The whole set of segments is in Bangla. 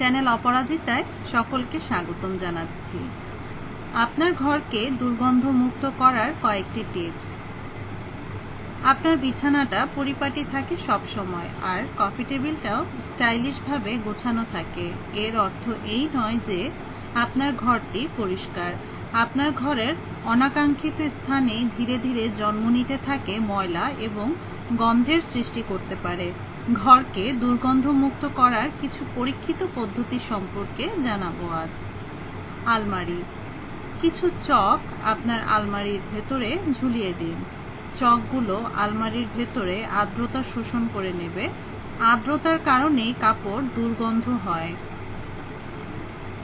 চ্যানেল অপরাজিতায় সকলকে স্বাগতম জানাচ্ছি। আপনার ঘরকে দুর্গন্ধমুক্ত করার কয়েকটি টিপস। আপনার বিছানাটা পরিপাটি থাকে সব সময় আর কফি টেবিলটাও স্টাইলিশভাবে গোছানো থাকে। এর অর্থ এই নয় যে আপনার ঘরটি পরিষ্কার। আপনার ঘরের অনাকাঙ্ক্ষিত স্থানে ধীরে ধীরে জন্ম নিতে থাকে ময়লা এবং গন্ধের সৃষ্টি করতে পারে। ঘরকে দুর্গন্ধমুক্ত করার কিছু পরীক্ষিত পদ্ধতি সম্পর্কে জানাব আজ। আলমারি। কিছু চক আপনার আলমারির ভেতরে ঝুলিয়ে দিন। চকগুলো আলমারির ভেতরে আর্দ্রতা শোষণ করে নেবে। আর্দ্রতার কারণে কাপড় দুর্গন্ধ হয়।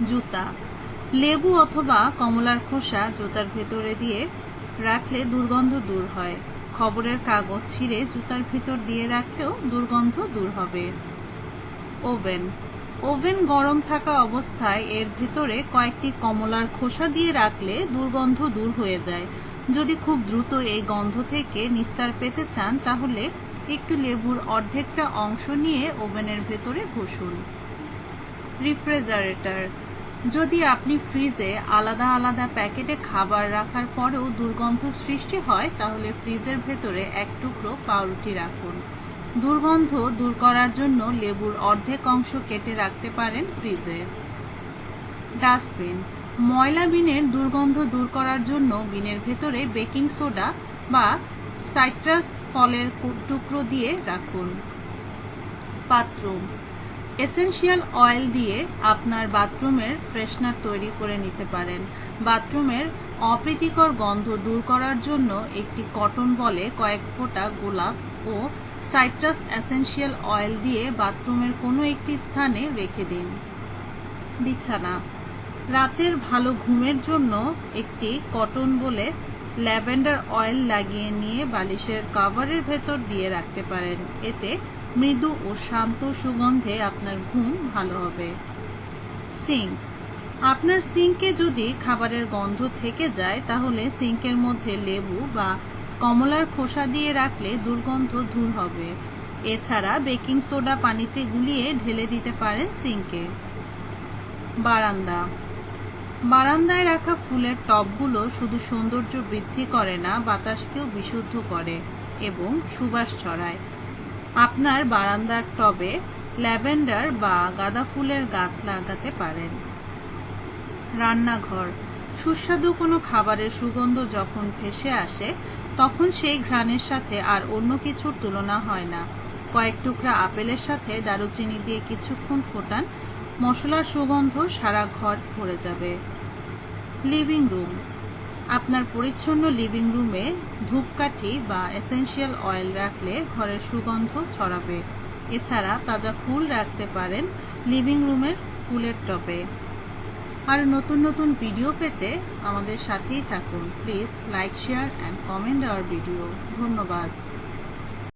জুতা। লেবু অথবা কমলার খোসা জুতার ভেতরে দিয়ে রাখলে দুর্গন্ধ দূর হয়। খবরের কাগজ ছিঁড়ে জুতার ভিতর দিয়ে রাখলেও দুর্গন্ধ দূর হবে। ওভেন। ওভেন গরম থাকা অবস্থায় এর ভিতরে কয়েকটি কমলার খোসা দিয়ে রাখলে দুর্গন্ধ দূর হয়ে যায়। যদি খুব দ্রুত এই গন্ধ থেকে নিস্তার পেতে চান, তাহলে একটু লেবুর অর্ধেকটা অংশ নিয়ে ওভেনের ভেতরে ঘষুন। রিফ্রিজারেটর। যদি আপনি ফ্রিজে আলাদা আলাদা প্যাকেটে খাবার রাখার পরেও দুর্গন্ধ সৃষ্টি হয়, তাহলে ফ্রিজের ভেতরে এক টুকরো পাউরুটি রাখুন। দুর্গন্ধ দূর করার জন্য লেবুর অর্ধেক অংশ কেটে রাখতে পারেন ফ্রিজে। ডাস্টবিন। ময়লা বিনের দুর্গন্ধ দূর করার জন্য বিনের ভেতরে বেকিং সোডা বা সাইট্রাস ফলের টুকরো দিয়ে রাখুন। বাথরুম। এসেনশিয়াল অয়েল দিয়ে আপনার বাথরুমের ফ্রেশনার তৈরি করে নিতে পারেন। বাথরুমের অপ্রীতিকর গন্ধ দূর করার জন্য একটি কটন বলে কয়েক ফোঁটা গোলাপ ও সাইট্রাস এসেনশিয়াল অয়েল দিয়ে বাথরুমের কোনো একটি স্থানে রেখে দিন। বিছানা। রাতের ভালো ঘুমের জন্য একটি কটন বলে ল্যাভেন্ডার অয়েল লাগিয়ে নিয়ে বালিশের কাভারের ভেতর দিয়ে রাখতে পারেন। এতে মৃদু ও শান্ত সুগন্ধে আপনার ঘুম ভালো হবে। সিঙ্ক। আপনার সিঙ্কে যদি খাবারের গন্ধ থেকে যায়, তাহলে সিঙ্কের মধ্যে লেবু বা কমলার খোসা দিয়ে রাখলে দুর্গন্ধ দূর হবে। এছাড়া বেকিং সোডা পানিতে গুলিয়ে ঢেলে দিতে পারেন সিঙ্কে। বারান্দা। বারান্দায় রাখা ফুলের টবগুলো শুধু সৌন্দর্য বৃদ্ধি করে না, বাতাসকেও বিশুদ্ধ করে এবং সুবাস ছড়ায়। আপনার বারান্দার টবে ল্যাভেন্ডার বা গাঁদা ফুলের গাছ লাগাতে পারেন। রান্নাঘর। সুস্বাদু কোনো খাবারের সুগন্ধ যখন ভেসে আসে, তখন সেই ঘ্রাণের সাথে আর অন্য কিছুর তুলনা হয় না। কয়েক টুকরা আপেলের সাথে দারুচিনি দিয়ে কিছুক্ষণ ফোটান, মশলার সুগন্ধ সারা ঘর ভরে যাবে। Living room. আপনার পরিচ্ছন্ন লিভিং রুমে ধূপকাঠি বা এসেনশিয়াল অয়েল রাখলে ঘরের সুগন্ধ ছড়াবে। এছাড়া তাজা ফুল রাখতে পারেন লিভিং রুমের ফুলের টপে আর নতুন নতুন ভিডিও পেতে আমাদের সাথেই থাকুন। Please like share and comment our video ধন্যবাদ।